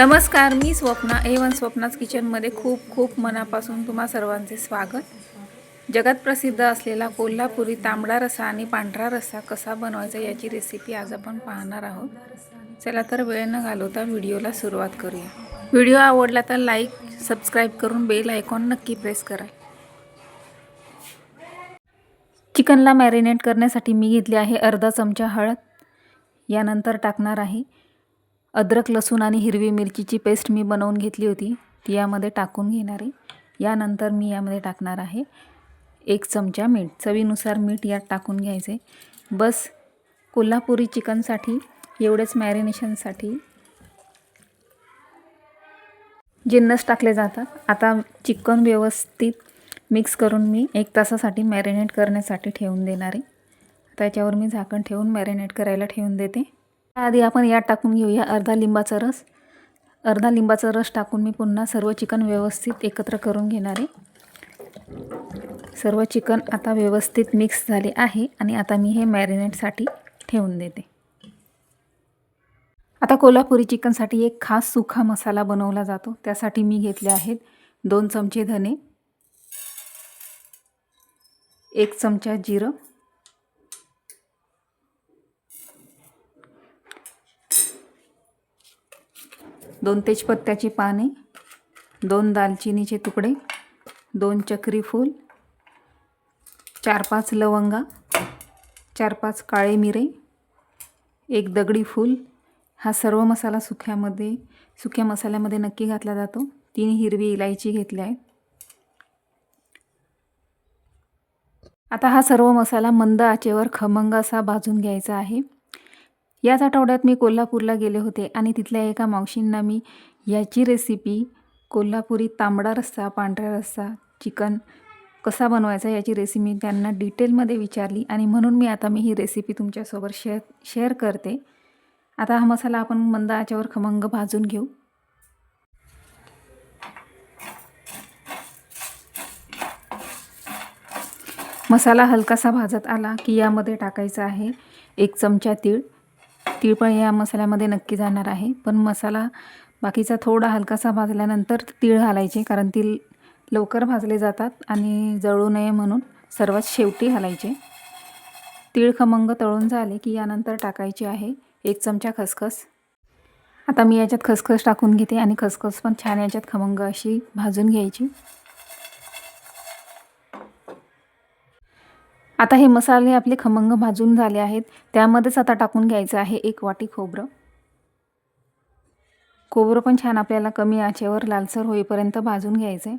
नमस्कार मी स्वप्ना ए वन स्वप्नाच किचनमध्ये खूप खूप मनापासून तुम्हा सर्वांचे स्वागत. जगात प्रसिद्ध असलेला कोल्हापुरी तांबडा रसा आणि पांढरा रस्सा कसा बनवायचा याची रेसिपी आज आपण पाहणार आहोत. चला तर वेळ न घालवता व्हिडिओला सुरुवात करूया. व्हिडिओ आवडला तर लाईक सबस्क्राईब करून बेल आयकॉन नक्की प्रेस करा. चिकनला मॅरिनेट करण्यासाठी मी घेतली आहे अर्धा चमचा हळद. यानंतर टाकणार आहे अद्रक लसूण आणि हिरवी मिरचीची पेस्ट मी बनवून घेतली होती. ती यामध्ये टाकून घेणार आहे. यानंतर मी यामध्ये टाकणार आहे एक चमचा मीठ. चवीनुसार मीठ यात टाकून घ्यायचे. बस कोल्हापुरी चिकनसाठी एवढेच मॅरिनेशनसाठी. जिन्नस टाकले जातात. आता चिकन व्यवस्थित मिक्स करून मी एक तासासाठी मॅरिनेट करण्यासाठी ठेवून देणार आहे. त्याच्यावर मी झाकण ठेवून मॅरिनेट करायला ठेवून देते. आधी आपण यात टाकून घेऊया अर्धा लिंबाचा रस. अर्धा लिंबाचा रस टाकून मी पुन्हा सर्व चिकन व्यवस्थित एकत्र करून घेणार आहे. सर्व चिकन आता व्यवस्थित मिक्स झाले आहे आणि आता मी हे मॅरिनेटसाठी ठेवून देते. आता कोल्हापुरी चिकनसाठी एक खास सुखा मसाला बनवला जातो. त्यासाठी मी घेतले आहेत दोन चमचे धने एक चमचा जिरं दोन तेजपत्त्याची पाने दोन दालचिनीचे तुकडे दोन चक्री फूल चार पाच लवंगा चार पाच काळे मिरे एक दगडी फूल. हा सर्व मसाला सुक्यामध्ये सुक्या मसाल्यामध्ये नक्की घातला जातो. तीन हिरवी इलायची घेतली आहे आता हा सर्व मसाला मंद आचेवर खमंग असा भाजून घ्यायचा आहे. याच आठवड्यात मी कोल्हापूरला गेले होते आणि तिथल्या एका मावशींना मी याची रेसिपी कोल्हापुरी तांबडा रस्सा पांढरा रस्सा चिकन कसा बनवायचा याची रेसिपी त्यांना डिटेलमध्ये विचारली आणि म्हणून मी आता मी ही रेसिपी तुमच्यासोबत शेअर शेअर करते. आता हा मसाला आपण मंद आच्यावर खमंग भाजून घेऊ. मसाला हलकासा भाजत आला की यामध्ये टाकायचा आहे एक चमचा तीळ तीळ पण या मसाल्यामध्ये नक्की जाणार आहे. पण मसाला बाकीचा थोडा हलकासा भाजल्यानंतर तीळ घालायचे कारण तीळ लवकर भाजले जातात आणि जळू नये म्हणून सर्वात शेवटी घालायचे. तीळ खमंग तळून झाले की यानंतर टाकायचे आहे एक चमचा खसखस. आता मी याच्यात खसखस टाकून घेते आणि खसखस पण छान याच्यात खमंग अशी भाजून घ्यायची. आता हे मसाले आपले खमंग भाजून झाले आहेत. त्यामध्येच आता टाकून घ्यायचं आहे एक वाटी खोबरं. खोबरं पण छान आपल्याला कमी आचेवर लालसर होईपर्यंत भाजून घ्यायचं आहे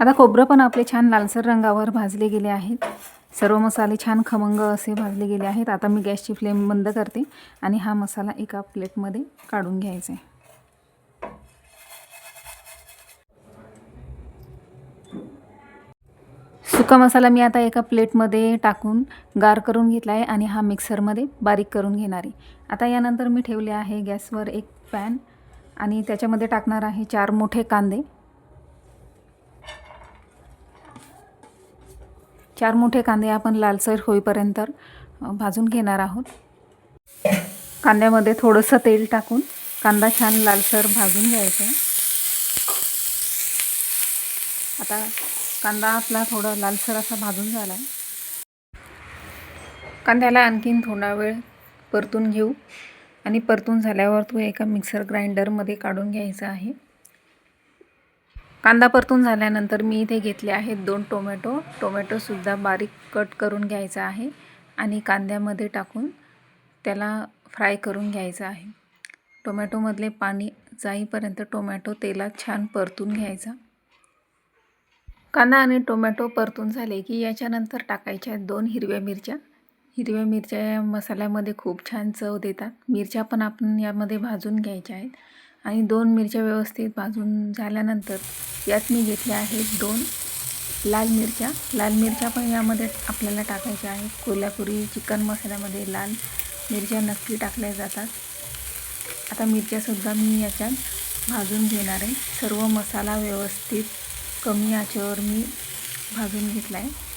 आता खोबरं पण आपले छान लालसर रंगावर भाजले गेले आहेत. सर्व मसाले छान खमंग असे भाजले गेले आहेत. आता मी गॅसची फ्लेम बंद करते आणि हा मसाला एका प्लेटमध्ये काढून घ्यायचा आहे सुका मसाला मी आता एका प्लेटमध्ये टाकून गार करून घेतला आहे आणि हा मिक्सरमध्ये बारीक करून घेणार आहे. आता यानंतर मी ठेवले आहे गॅसवर एक पॅन आणि त्याच्यामध्ये टाकणार आहे चार मोठे कांदे. चार मोठे कांदे आपण लालसर होईपर्यंत भाजून घेणार आहोत. कांद्यामध्ये थोडंसं तेल टाकून कांदा छान लालसर भाजून घ्यायचा आता कांदा आपला थोडा लालसर असा भाजून झाला आहे कांद्याला आणखीन थोडा वेळ परतून घेऊ. आणि परतून झाल्यावर तो एका मिक्सर ग्राइंडरमध्ये काढून घ्यायचा आहे. कांदा परतून झाल्यानंतर मी इथे घेतले आहेत दोन टोमॅटो. टोमॅटोसुद्धा बारीक कट करून घ्यायचा आहे. आणि कांद्यामध्ये टाकून त्याला फ्राय करून घ्यायचा आहे. टोमॅटोमधले पाणी जाईपर्यंत टोमॅटो तेलात छान परतून घ्यायचा. कांदा आणि टोमॅटो परतून झाले की याच्यानंतर टाकायच्या दोन हिरव्या मिरच्या. हिरव्या मिरच्या या मसाल्यामध्ये खूप छान चव देतात. मिरच्या पण आपण यामध्ये भाजून घ्यायच्या आहेत. आणि दोन मिरच्या व्यवस्थित भाजून झाल्यानंतर यात मी घेतल्या आहेत दोन लाल मिरच्या. लाल मिरच्या पण यामध्ये आपल्याला टाकायच्या आहेत. कोल्हापुरी चिकन मसाल्यामध्ये लाल मिरच्या नक्की टाकल्या जातात. आता मिरच्यासुद्धा मी याच्यात भाजून घेणार आहे. सर्व मसाला व्यवस्थित कमी आचेवर मी भाजून घेतला आहे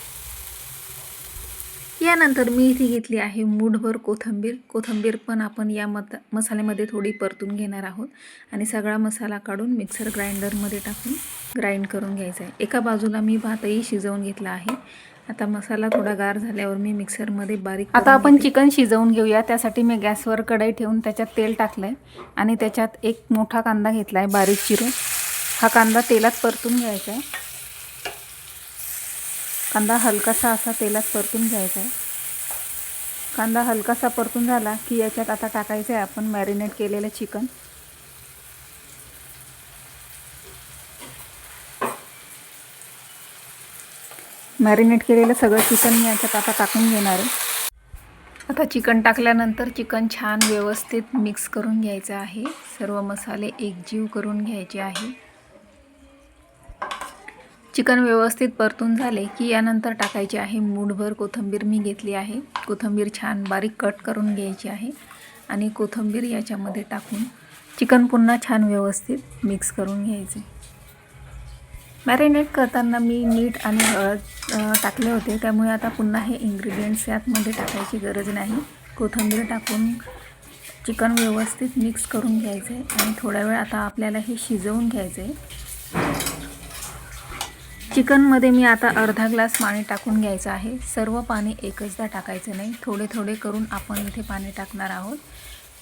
यानंतर मी इथे घेतली आहे मूठभर कोथिंबीर. कोथिंबीर पण आपण या मत मसाल्यामध्ये थोडी परतून घेणार आहोत. आणि सगळा मसाला काढून मिक्सर ग्राइंडरमध्ये टाकून ग्राइंड करून घ्यायचा आहे. एका बाजूला मी भातही शिजवून घेतला आहे. आता मसाला थोडा गार झाल्यावर मी मिक्सरमध्ये बारीक आता आपण चिकन शिजवून घेऊया. त्यासाठी मी गॅसवर कढई ठेवून त्याच्यात तेल टाकलं आहे आणि त्याच्यात एक मोठा कांदा घेतला आहे बारीक चिरून. हा कांदा तेलात परतून घ्यायचा आहे. कांदा हलकासा असा तेलात परतून घ्यायचा आहे. कांदा हलकासा परतून झाला की याच्यात आता टाकायचं आहे आपण मॅरिनेट केलेलं चिकन मॅरिनेट केलेलं सगळं चिकन मी याच्यात आता टाकून घेणार आहे. आता चिकन टाकल्यानंतर चिकन छान व्यवस्थित मिक्स करून घ्यायचं आहे. सर्व मसाले एकजीव करून घ्यायचे आहे. चिकन व्यवस्थित परतून झाले की यानंतर टाकायचे आहे मूठभर कोथिंबीर मी घेतली आहे. कोथिंबीर छान बारीक कट करून घ्यायची आहे आणि कोथिंबीर याच्यामध्ये टाकून चिकन पुन्हा छान व्यवस्थित मिक्स करून घ्यायचे. मॅरिनेट करताना मी मीठ आणि हळद टाकले होते. त्यामुळे आता पुन्हा हे इन्ग्रेडियंट्स यातमध्ये टाकायची गरज नाही. कोथिंबीर टाकून चिकन व्यवस्थित मिक्स करून घ्यायचं आहे आणि थोड्या वेळ आता आपल्याला हे शिजवून घ्यायचं. आहे चिकनमध्ये मी आता अर्धा ग्लास पाणी टाकून घ्यायचं आहे. सर्व पाणी एकचदा टाकायचं नाही. थोडे थोडे करून आपण इथे पाणी टाकणार आहोत.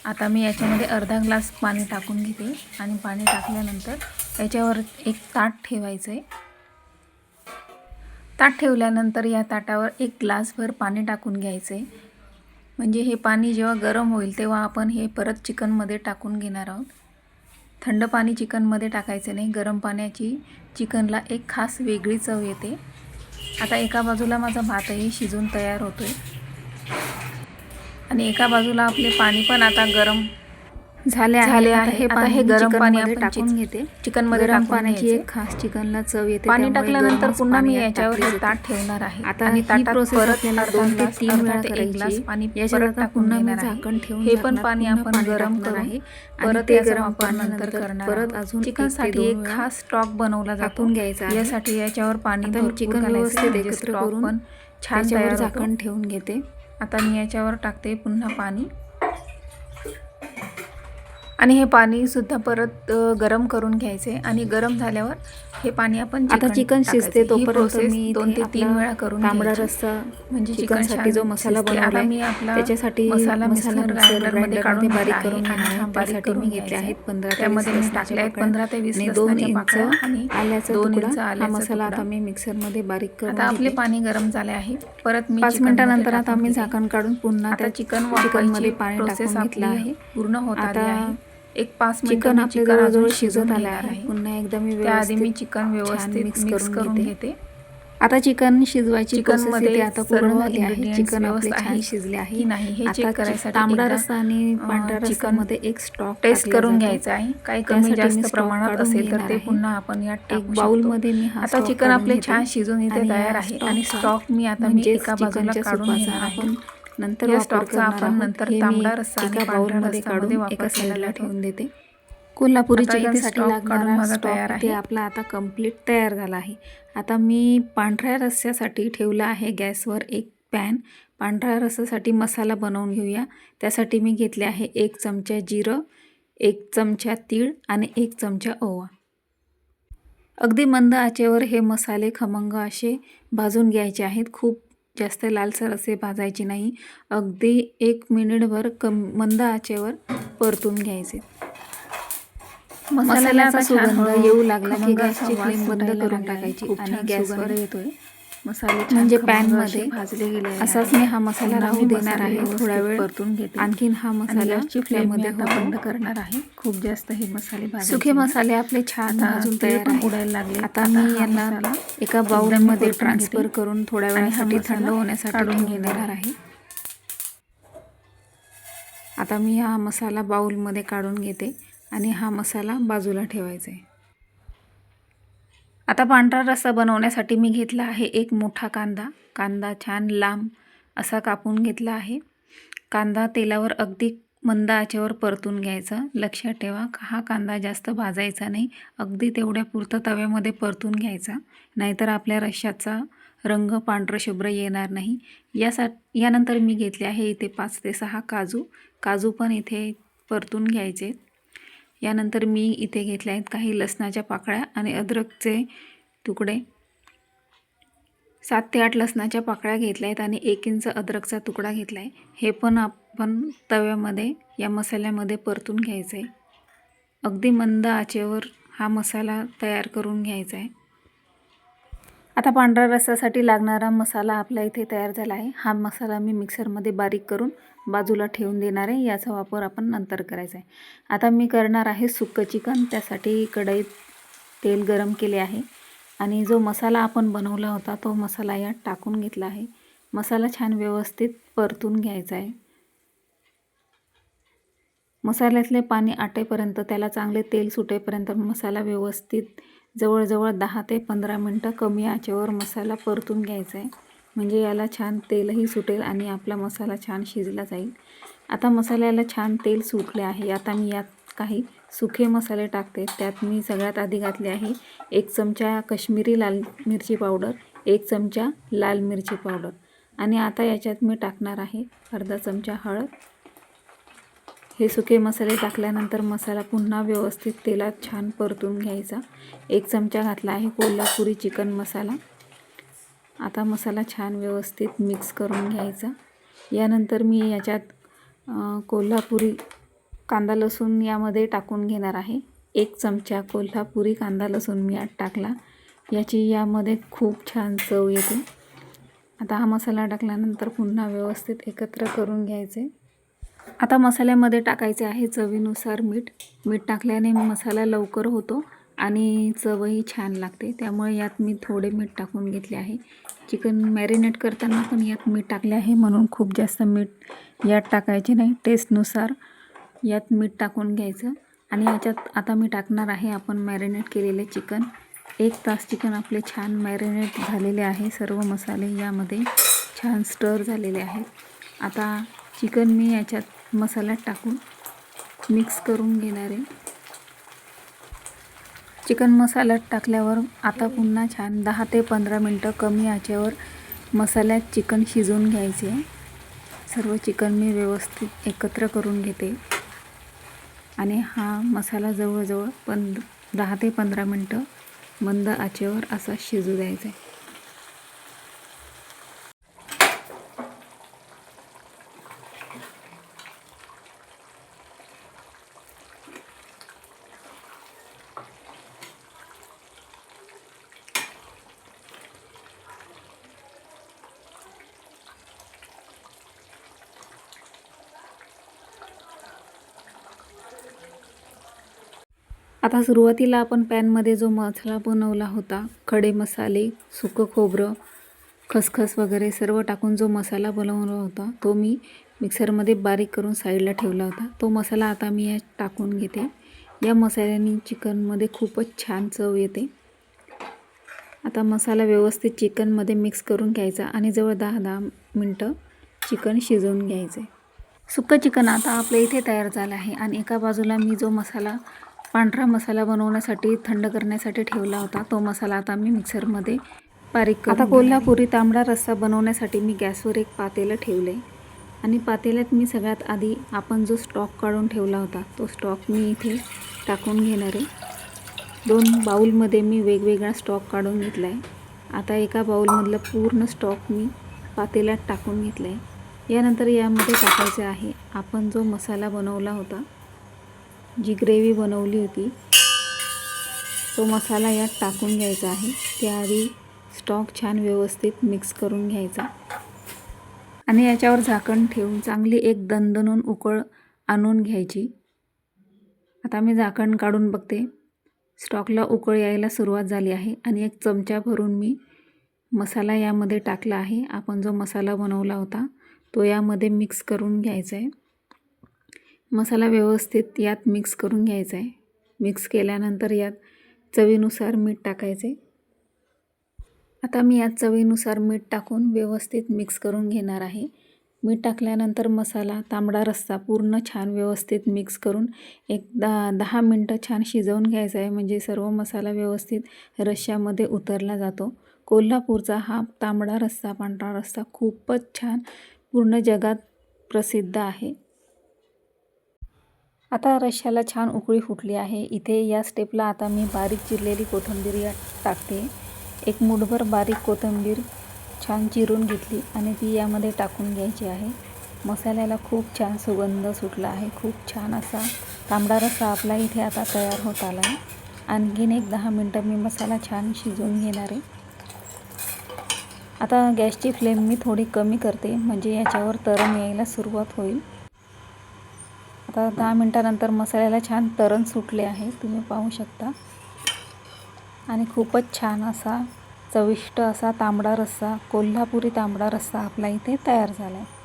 आता मी याच्यामध्ये अर्धा ग्लास पाणी टाकून घेते आणि पाणी टाकल्यानंतर याच्यावर एक ताट ठेवायचं आहे ताट ठेवल्यानंतर या ताटावर एक ग्लासभर पाणी टाकून घ्यायचं आहे म्हणजे हे पाणी जेव्हा गरम होईल तेव्हा आपण हे परत चिकनमध्ये टाकून घेणार आहोत. थंड पाणी चिकनमध्ये टाकायचं नाही. गरम पाण्याची चिकनला एक खास वेगळी चव येते. आता एका बाजूला माझा भातही शिजून तयार होतो आहे आणि एका बाजूला आपले पाणी पण आता गरम झाले झाले आहे हे आता हे गरम पाणी आपण टाकून घेते चिकनमध्ये गरम टाकून पाण्याची. एक खास चिकनला चव येते पाणी टाकल्यानंतर पुन्हा मी याच्यावर हे. ताट ठेवणार आहे आता आणि ही ताटात प्रोसेस परत अर्धा दोन ते तीन वेळा एक. ग्लास पाणी परत आता टाकून मी घेणार. झाकण ठेवून हे पण पाणी आपण पाणी गरम करून आहे. परत ते गरम वापर नंतर करणार परत. अजून चिकनसाठी एक खास स्टॉक बनवला जातो टाकून घ्यायचा. यासाठी याच्यावर पाणी मी चिकन घालायचं व्यवस्थित म्हणजे एकत्र करून पण छान झाकण. ठेवून घेते आता मी याच्यावर टाकते पुन्हा पाणी आणि हे पाणी सुद्धा परत गरम करून घ्यायचे आणि गरम झाल्यावर हे पाणी आपण आता चिकन. शिजते ही तोपर्यंत प्रोसेस मी दोन ते तीन वेळा करून तांबडा. रस्सा म्हणजे चिकन चिकनसाठी जो मसाला बनवलाय मी आपला त्याच्यासाठी मसाला मसाला ग्राइंडरमध्ये काढून बारीक करून बारीक करून मी घेतले आहेत आहे. पंधरा ते त्यामध्ये मी टाकले आहेत पंधरा ते वीस दोन इंच आणि आल्याचा दोन तुकडा इंच आल्याचा मसाला. आता मी मिक्सरमध्ये बारीक करून आता आपले. पाणी गरम झाले आहे परत मी पाच मिनिटानंतर आता मी. झाकण काढून पुन्हा त्या चिकन चिकनमध्ये पाणी टाकून घेतलं आहे पूर्ण होत आली आता आहे एक पाच चिकन मी आपले चिकन जवळजवळ अजून शिजत आलं आहे पुन्हा एकदा मी त्याआधी मी चिकन व्यवस्थित मिक्स करून घेते. आता चिकन शिजवायची चिकन प्रोसेस मध्ये इथे आता पूर्ण झाली आहे चिकन आपले व्यवस्थित छान आहे शिजले आहे की नाही हे चेक करायसाठी तांबडा रस्सा आणि अं, पांढऱ्या चिकन रस्स्यामध्ये एक स्टॉक टेस्ट करून. घ्यायचं आहे काही कमी जास्त प्रमाणात असेल तर ते. पुन्हा आपण यात एक टाकू बाउल शकतो. मध्ये मी आता चिकन आपले. छान शिजून इथे तयार या आहे आणि स्टॉक मी आता मी म्हणजेच एका बाजूला काढून घेणार आहे नंतर या स्टॉकचा आपण. नंतर तांबडा रस्सा एका बाउलमध्ये काढून एका साईडला. ठेवून देते कोल्हापुरी चिकनसाठी लागणारा माझा स्टॉक आहे. आपला आता कंप्लीट तयार झाला आहे आता मी पांढऱ्या रस्स्यासाठी ठेवला आहे गॅसवर एक पॅन पांढऱ्या रस्स्यासाठी मसाला बनवून घेऊया त्यासाठी मी घेतले आहे एक चमचा जिरं एक चमचा तीळ आणि एक चमचा ओवा अगदी मंद आचेवर हे मसाले खमंग असे भाजून घ्यायचे आहेत खूप जास्त लालसर असे भाजायचे नाही. अगदी एक मिनिटभर कम मंद आचेवर परतून घ्यायचे. मसाल्याचा सुगंध येऊ लागला की गॅसची फ्लेम बंद करून टाकायची आणि गॅसवर येतोय. मसाले म्हणजे खमंग पॅन असे मध्ये भाजले गेले असाच मी हा मसाला राहू देणार आहे. थोडा वेळ परतून घेते. आणखीन हा मसाला गॅसची फ्लेम फ्लेममध्ये मध्ये आता होतो. बंद करणार आहे. खूप जास्त हे मसाले सुखे. मसाले आपले छान भाजून तेल तयार उडायला लागले. आता मी यांना एका एकदा बाउल मी मध्ये परतून ट्रान्सफर. करून थोड्या वेळासाठी थंड होण्यासाठी काढून घेणार आहे. आता मी हा मसाला बाउलमध्ये काढून घेते आणि हा मसाला बाजूला ठेवायचा आहे आता पांढरा रस्सा बनवण्यासाठी मी घेतला आहे एक मोठा कांदा. कांदा छान लांब असा कापून घेतला आहे. कांदा तेलावर अगदी मंद आचेवर परतून घ्यायचा. लक्षात ठेवा हा कांदा जास्त भाजायचा नाही. अगदी तेवढ्या पुरतं तव्यामध्ये परतून घ्यायचा. नाहीतर आपल्या रश्श्याचा रंग पांढरं शुभ्र येणार नाही. यासा यानंतर मी घेतले आहे इथे पाच ते सहा काजू. काजू पण इथे परतून घ्यायचे. यानंतर मी इथे घेतले आहेत काही लसणाच्या पाकळ्या आणि अद्रकचे तुकडे. सात ते आठ लसणाच्या पाकळ्या घेतल्या आहेत आणि एक इंच अद्रकचा तुकडा घेतला आहे हे पण आपण तव्यामध्ये या मसाल्यामध्ये परतून घ्यायचं आहे अगदी मंद आचेवर हा मसाला तयार करून घ्यायचा आहे आता पांढऱ्या रस्सासाठी लागणारा मसाला आपला इथे तयार झाला आहे. हा मसाला मी मिक्सरमध्ये बारीक करून बाजूला ठेवून देणार आहे. याचा वापर आपण नंतर करायचा आहे. आता मी करणार आहे सुक्कं चिकन. त्यासाठी कढईत तेल गरम केले आहे. आणि जो मसाला आपण बनवला होता तो मसाला यात टाकून घेतला आहे. मसाला छान व्यवस्थित परतून घ्यायचा आहे. मसाल्यातले पाणी आटेपर्यंत त्याला चांगले तेल सुटेपर्यंत मसाला व्यवस्थित जवळजवळ दहा ते पंधरा मिनटं कमी आचेवर मसाला परतून घ्यायचा आहे. म्हणजे याला छान तेलही सुटेल आणि आपला मसाला छान शिजला जाईल. आता मसाल्याला छान तेल सुटले आहे. आता मी यात काही सुखे मसाले टाकते. त्यात मी सगळ्यात आधी घातले आहे एक चमचा कश्मीरी लाल मिरची पावडर एक चमचा लाल मिरची पावडर आणि आता याच्यात मी टाकणार आहे अर्धा चमचा हळद. हे सुके मसाले टाकल्यानंतर मसाला पुन्हा व्यवस्थित तेलात छान परतून घ्यायचा. एक चमचा घातला आहे कोल्हापुरी चिकन मसाला. आता मसाला छान व्यवस्थित मिक्स करून घ्यायचा. यानंतर मी याच्यात कोल्हापुरी कांदा लसूण यामध्ये टाकून घेणार आहे. एक चमचा कोल्हापुरी कांदा लसूण मी आत टाकला. याची यामध्ये खूप छान चव येते. आता हा मसाला टाकल्यानंतर पुन्हा व्यवस्थित एकत्र करून घ्यायचे. आता मसाल्यामध्ये टाकायचे आहे चवीनुसार मीठ. मीठ टाकल्याने मसाला लवकर होतो. आणि चवही छान लागते. त्यामुळे यात मी थोडे मीठ टाकून घेतले आहे. चिकन मॅरिनेट करताना पण यात मीठ टाकले आहे म्हणून खूप जास्त मीठ यात टाकायचे नाही. टेस्टनुसार यात मीठ टाकून घ्यायचं. आणि याच्यात आता मी टाकणार आहे आपण मॅरिनेट केलेले चिकन. एक तास चिकन आपले छान मॅरिनेट झालेले आहे. सर्व मसाले यामध्ये छान स्टर झालेले आहेत. आता चिकन मी याच्यात मसाल्यात टाकून मिक्स करून घेणार आहे. चिकन मसाला टाकल्यावर आता पुन्हा छान दहा ते पंधरा मिनटं कमी आचेवर मसाल्यात चिकन शिजवून घ्यायचे. सर्व चिकन मी व्यवस्थित एकत्र करून घेते. आणि हा मसाला जवळजवळ पंध दहा ते पंधरा मिनटं मंद आचेवर असा शिजू द्यायचा आहे. आता सुरुवातीला आपण पॅनमध्ये जो मसाला बनवला होता खडे मसाले सुकं खोबरं खसखस वगैरे सर्व टाकून जो मसाला बनवला होता तो मी मिक्सरमध्ये बारीक करून साईडला ठेवला होता. तो मसाला आता मी या टाकून घेते. या मसाल्याने चिकनमध्ये खूपच छान चव येते. आता मसाला व्यवस्थित चिकनमध्ये मिक्स करून घ्यायचा आणि जवळ दहा दहा मिनटं चिकन शिजवून घ्यायचं. आहे सुक्कं चिकन आता आपल्या इथे तयार झालं आहे आणि एका बाजूला मी जो मसाला पांढरा मसाला बनवण्यासाठी थंड करण्यासाठी ठेवला होता. तो मसाला आता मी मिक्सरमध्ये बारीक आता कोल्हापुरी तांबडा रस्सा बनवण्यासाठी मी गॅसवर एक पातेलं ठेवलं आहे आणि पातेल्यात मी सगळ्यात आधी आपण जो स्टॉक काढून ठेवला होता तो स्टॉक मी इथे टाकून घेणार आहे. दोन बाऊलमध्ये मी वेगवेगळा स्टॉक काढून घेतला आहे आता एका बाऊलमधलं पूर्ण स्टॉक मी पातेल्यात टाकून घेतला आहे यानंतर यामध्ये टाकायचं आहे आपण जो मसाला बनवला होता जी ग्रेव्ही बनवली होती तो मसाला यात टाकून घ्यायचा आहे. त्याआधी स्टॉक छान व्यवस्थित मिक्स करून घ्यायचा. आणि याच्यावर झाकण ठेवून चांगली एक दणदणून उकळ आणून घ्यायची. आता मी झाकण काढून बघते. स्टॉकला उकळ यायला सुरुवात झाली आहे आणि एक चमचा भरून मी मसाला यामध्ये टाकला आहे. आपण जो मसाला बनवला होता तो यामध्ये मिक्स करून घ्यायचा आहे. मसाला व्यवस्थित यात मिक्स करून घ्यायचा आहे. मिक्स केल्यानंतर यात चवीनुसार मीठ टाकायचे. आता मी यात चवीनुसार मीठ टाकून व्यवस्थित मिक्स करून घेणार आहे. मीठ टाकल्यानंतर मसाला तांबडा रस्सा पूर्ण छान व्यवस्थित मिक्स करून एक दहा दहा मिनटं छान शिजवून घ्यायचं आहे. म्हणजे सर्व मसाला व्यवस्थित रश्श्यामध्ये उतरला जातो. कोल्हापूरचा हा तांबडा रस्सा पांढरा रस्सा खूपच छान पूर्ण जगात प्रसिद्ध आहे. आता रश्श्याला छान उकळी फुटली आहे. इथे या स्टेपला आता मी बारीक चिरलेली कोथिंबीर या टाकते. एक मुठभर बारीक कोथिंबीर छान चिरून घेतली आणि ती यामध्ये टाकून घ्यायची आहे. मसाल्याला खूप छान सुगंध सुटला आहे. खूप छान असा तांबडा रस्सा आपला इथे आता तयार होत आला. आहे आणखीन एक दहा मिनटं मी मसाला छान शिजवून घेणार आहे. आता गॅसची फ्लेम मी थोडी कमी करते. म्हणजे याच्यावर तरण यायला सुरुवात होईल. आता दहा मिनटानंतर मसाल्याला छान तरण सुटले आहे तुम्ही पाहू शकता. आणि खूपच छान असा चविष्ट असा तांबडा रस्सा कोल्हापुरी तांबडा रस्सा आपला इथे तयार झाला आहे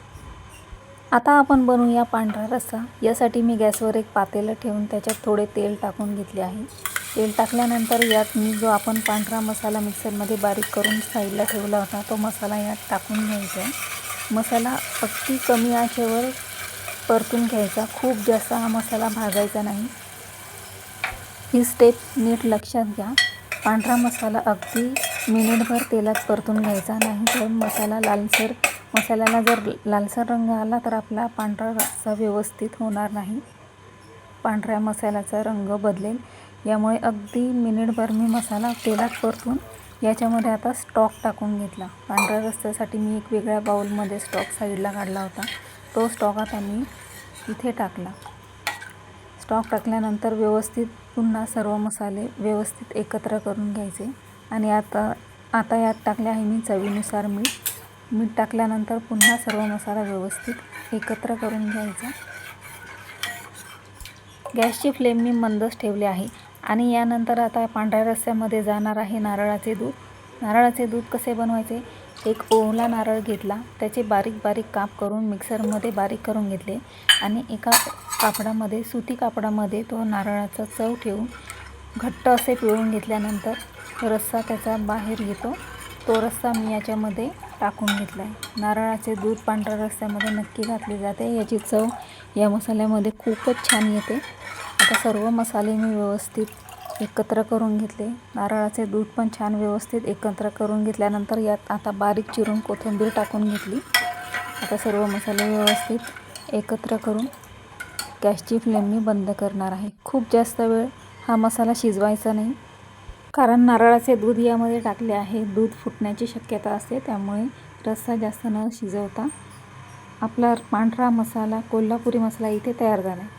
आता आपण बनवूया पांढरा रस्सा. यासाठी मी गॅसवर एक पातेलं ठेवून त्याच्यात थोडे तेल टाकून घेतले आहे. तेल टाकल्यानंतर यात मी जो आपण पांढरा मसाला मिक्सरमध्ये बारीक करून साईडला ठेवला होता तो मसाला यात टाकून घ्यायचा आहे. मसाला अगदी कमी आचेवर परतून घ्यायचा. खूप जास्त हा मसाला भाजायचा नाही. ही स्टेप नीट लक्षात घ्या. पांढरा मसाला अगदी मिनिटभर तेलात परतून घ्यायचा नाही. तर मसाला लालसर मसाल्याला जर लालसर रंग आला तर आपला पांढरा रस्सा व्यवस्थित होणार नाही. पांढऱ्या मसाल्याचा रंग बदलेल. यामुळे अगदी मिनिटभर मी मसाला तेलात परतून याच्यामध्ये आता स्टॉक टाकून घेतला. पांढऱ्या रस्त्यासाठी मी एक वेगळ्या बाऊलमध्ये स्टॉक साईडला काढला होता. तो स्टॉक आता मी इथे टाकला. स्टॉक टाकल्यानंतर व्यवस्थित पुन्हा सर्व मसाले व्यवस्थित एकत्र करून घ्यायचे. आणि आता आता यात टाकले आहे मी चवीनुसार मीठ. मीठ टाकल्यानंतर पुन्हा सर्व मसाला व्यवस्थित एकत्र करून घ्यायचा. गॅसची फ्लेम मी मंदच ठेवली आहे. आणि यानंतर आता पांढऱ्या रस्स्यामध्ये जाणार आहे नारळाचे दूध. नारळाचे दूध कसे बनवायचे? एक ओला नारळ घेतला. त्याचे बारीक बारीक काप करून मिक्सरमध्ये बारीक करून घेतले आणि एका कापडामध्ये सुती कापडामध्ये तो नारळाचा चव ठेवून घट्ट असे पिळून घेतल्यानंतर रस्सा त्याचा बाहेर येतो. तो रस्सा मी याच्यामध्ये टाकून घेतला आहे नारळाचे दूध पांढऱ्या रस्त्यामध्ये नक्की घातले जाते. याची चव या मसाल्यामध्ये खूपच छान येते. आता सर्व मसाले मी व्यवस्थित एकत्र करून घेतले. नारळाचे दूध पण छान व्यवस्थित एकत्र करून घेतल्यानंतर यात आता बारीक चिरून कोथिंबीर टाकून घेतली. आता सर्व मसाले व्यवस्थित एकत्र करून गॅसची फ्लेम मी बंद करणार आहे. खूप जास्त वेळ हा मसाला शिजवायचा नाही. कारण नारळाचे दूध यामध्ये टाकले आहे. दूध फुटण्याची शक्यता असते त्यामुळे रस्सा जास्त न शिजवता आपला पांढरा मसाला कोल्हापुरी मसाला इथे तयार झाला आहे.